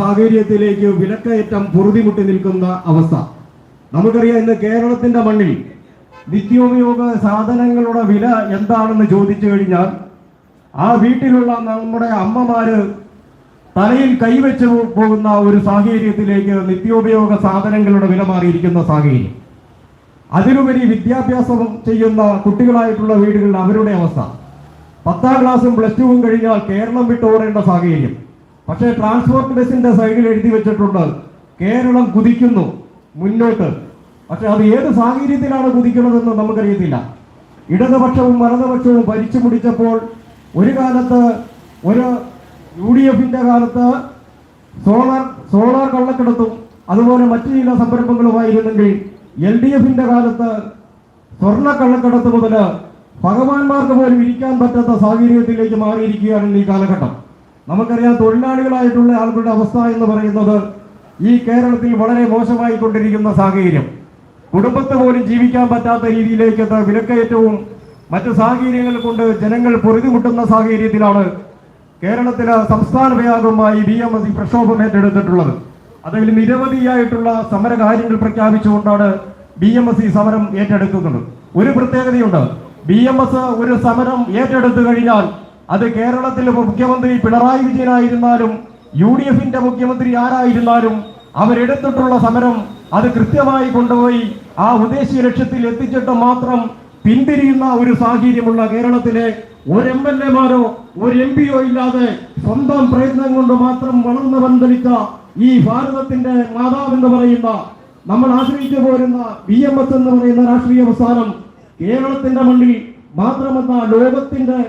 സാഹചര്യത്തിലേക്ക് വിലക്കയറ്റം പൊറുതിമുട്ടി നിൽക്കുന്ന അവസ്ഥ. നമുക്കറിയാം ഇന്ന് കേരളത്തിന്റെ മണ്ണിൽ നിത്യോപയോഗ സാധനങ്ങളുടെ വില എന്താണെന്ന് ചോദിച്ചു കഴിഞ്ഞാൽ ആ വീട്ടിലുള്ള നമ്മുടെ അമ്മമാര് തലയിൽ കൈവച്ച് പോകുന്ന ഒരു സാഹചര്യത്തിലേക്ക് നിത്യോപയോഗ സാധനങ്ങളുടെ വില മാറിയിരിക്കുന്ന സാഹചര്യം. അതിലുപരി വിദ്യാഭ്യാസം ചെയ്യുന്ന കുട്ടികളായിട്ടുള്ള വീടുകളിൽ അവരുടെ അവസ്ഥ. പത്താം ക്ലാസ്സും പ്ലസ് ടുവും കഴിഞ്ഞാൽ കേരളം വിട്ടോടേണ്ട സാഹചര്യം. പക്ഷേ ട്രാൻസ്പോർട്ട് ബസിന്റെ സൈഡിൽ എഴുതി വെച്ചിട്ടുണ്ട് കേരളം കുതിക്കുന്നു മുന്നോട്ട്. പക്ഷെ അത് ഏത് സാഹചര്യത്തിലാണ് കുതിക്കുന്നതെന്ന് നമുക്കറിയത്തില്ല. ഇടതുപക്ഷവും വലതുപക്ഷവും ഭരിച്ചു മുടിച്ചപ്പോൾ ഒരു കാലത്ത് ഒരു യു ഡി എഫിന്റെ കാലത്ത് സോളാർ സോളാർ കള്ളക്കെടുത്തും അതുപോലെ മറ്റു ചില സംരംഭങ്ങളുമായിരുന്നെങ്കിൽ എൽ ഡി എഫിന്റെ കാലത്ത് സ്വർണ കള്ളക്കടത്ത് മുതൽ ഭഗവാന്മാർക്ക് പോലും ഇരിക്കാൻ പറ്റാത്ത സാഹചര്യത്തിലേക്ക് മാറിയിരിക്കുകയാണ് ഈ കാലഘട്ടം. നമുക്കറിയാം തൊഴിലാളികളായിട്ടുള്ള ആളുകളുടെ അവസ്ഥ എന്ന് പറയുന്നത് ഈ കേരളത്തിൽ വളരെ മോശമായി കൊണ്ടിരിക്കുന്ന സാഹചര്യം. കുടുംബത്തെ പോലും ജീവിക്കാൻ പറ്റാത്ത രീതിയിലേക്ക് വിലക്കയറ്റവും മറ്റു സാഹചര്യങ്ങൾ കൊണ്ട് ജനങ്ങൾ പൊറുതിമുട്ടുന്ന സാഹചര്യത്തിലാണ് കേരളത്തിലെ സംസ്ഥാന വ്യാപകമായി ബി എം എസ് പ്രക്ഷോഭം ഏറ്റെടുത്തിട്ടുള്ളത്. അതിൽ നിരവധിയായിട്ടുള്ള സമരകാര്യങ്ങൾ പ്രഖ്യാപിച്ചുകൊണ്ടാണ് ബി എം എസ് സമരം ഏറ്റെടുക്കുന്നത്. ഒരു പ്രത്യേകതയുണ്ട്. ബി എം എസ് ഒരു സമരം ഏറ്റെടുത്തു കഴിഞ്ഞാൽ അത് കേരളത്തിലെ മുഖ്യമന്ത്രി പിണറായി വിജയനായിരുന്നാലും യു ഡി എഫിന്റെ മുഖ്യമന്ത്രി ആരായിരുന്നാലും അവരെടുത്തിട്ടുള്ള സമരം അത് കൃത്യമായി കൊണ്ടുപോയി ആ ഉദ്ദേശീയ ലക്ഷ്യത്തിൽ എത്തിച്ചിട്ട് മാത്രം പിന്തിരിയുന്ന ഒരു സാഹചര്യമുള്ള കേരളത്തിലെ ഒരു എം എൽ എമാരോ ഒരു എം പിയോ ഇല്ലാതെ സ്വന്തം പ്രയത്നം കൊണ്ട് മാത്രം വളർന്നു പന്തലിച്ച ഈ ഭാരതത്തിന്റെ മാതാവ് എന്ന് പറയുന്ന നമ്മൾ ആശ്രയിച്ചു പോരുന്ന ബി എം എസ് എന്ന് പറയുന്ന രാഷ്ട്രീയ പ്രസ്ഥാനം കേരളത്തിന്റെ മണ്ണിൽ മാത്രമല്ല ലോകത്തിന്റെ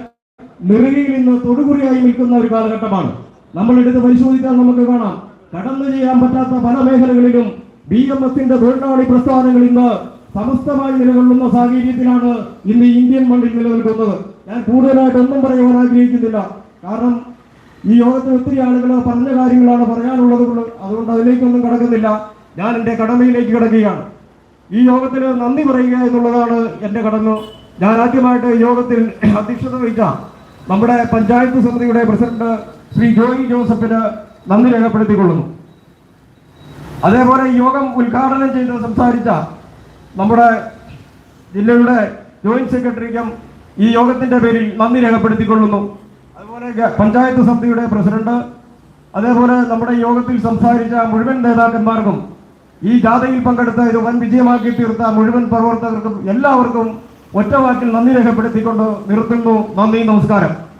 നെറുകയിൽ നിന്ന് തൊടുകുറിയായി നിൽക്കുന്ന ഒരു കാലഘട്ടമാണ്. നമ്മൾ എടുത്ത് പരിശോധിച്ചാൽ നമുക്ക് കാണാം. കടന്നു ചെയ്യാൻ പറ്റാത്ത പല മേഖലകളിലും ബി എം എസിന്റെ തൊഴിലാളി പ്രസ്ഥാനങ്ങൾ ഇന്ന് സമസ്തമായി നിലകൊള്ളുന്ന സാഹചര്യത്തിലാണ് ഇന്ന് ഇന്ത്യൻ മണ്ണിൽ നിലനിൽക്കുന്നത്. ഞാൻ കൂടുതലായിട്ട് ഒന്നും പറയുവാൻ ആഗ്രഹിക്കുന്നില്ല. കാരണം ഈ യോഗത്തിൽ ഒത്തിരി ആളുകൾ പറഞ്ഞ കാര്യങ്ങളാണ് പറയാനുള്ളത് അതുകൊണ്ട് അതിലേക്കൊന്നും കടക്കുന്നില്ല. ഞാൻ എന്റെ കടമയിലേക്ക് കിടക്കുകയാണ്. ഈ യോഗത്തിൽ നന്ദി പറയുക എന്നുള്ളതാണ് എന്റെ കടമ. ഞാൻ ആദ്യമായിട്ട് യോഗത്തിൽ അധ്യക്ഷത വഹിച്ച നമ്മുടെ പഞ്ചായത്ത് സമിതിയുടെ പ്രസിഡന്റ് ശ്രീ ജോയി ജോസഫിന് നന്ദി രേഖപ്പെടുത്തിക്കൊള്ളുന്നു. അതേപോലെ യോഗം ഉദ്ഘാടനം ചെയ്ത് സംസാരിച്ച നമ്മുടെ ജില്ലയുടെ ജോയിന്റ് സെക്രട്ടറിക്കും ഈ യോഗത്തിന്റെ പേരിൽ നന്ദി രേഖപ്പെടുത്തിക്കൊള്ളുന്നു. അതുപോലെ പഞ്ചായത്ത് സമിതിയുടെ പ്രസിഡന്റ് അതേപോലെ നമ്മുടെ യോഗത്തിൽ സംസാരിച്ച മുഴുവൻ നേതാക്കന്മാർക്കും ഈ ജാഥയിൽ പങ്കെടുത്ത ഇത് വൻ വിജയമാക്കി തീർത്ത മുഴുവൻ പ്രവർത്തകർക്കും എല്ലാവർക്കും ഒറ്റ വാക്കിൽ നന്ദി രേഖപ്പെടുത്തിക്കൊണ്ട് നിർത്തുന്നു. നന്ദി നമസ്കാരം.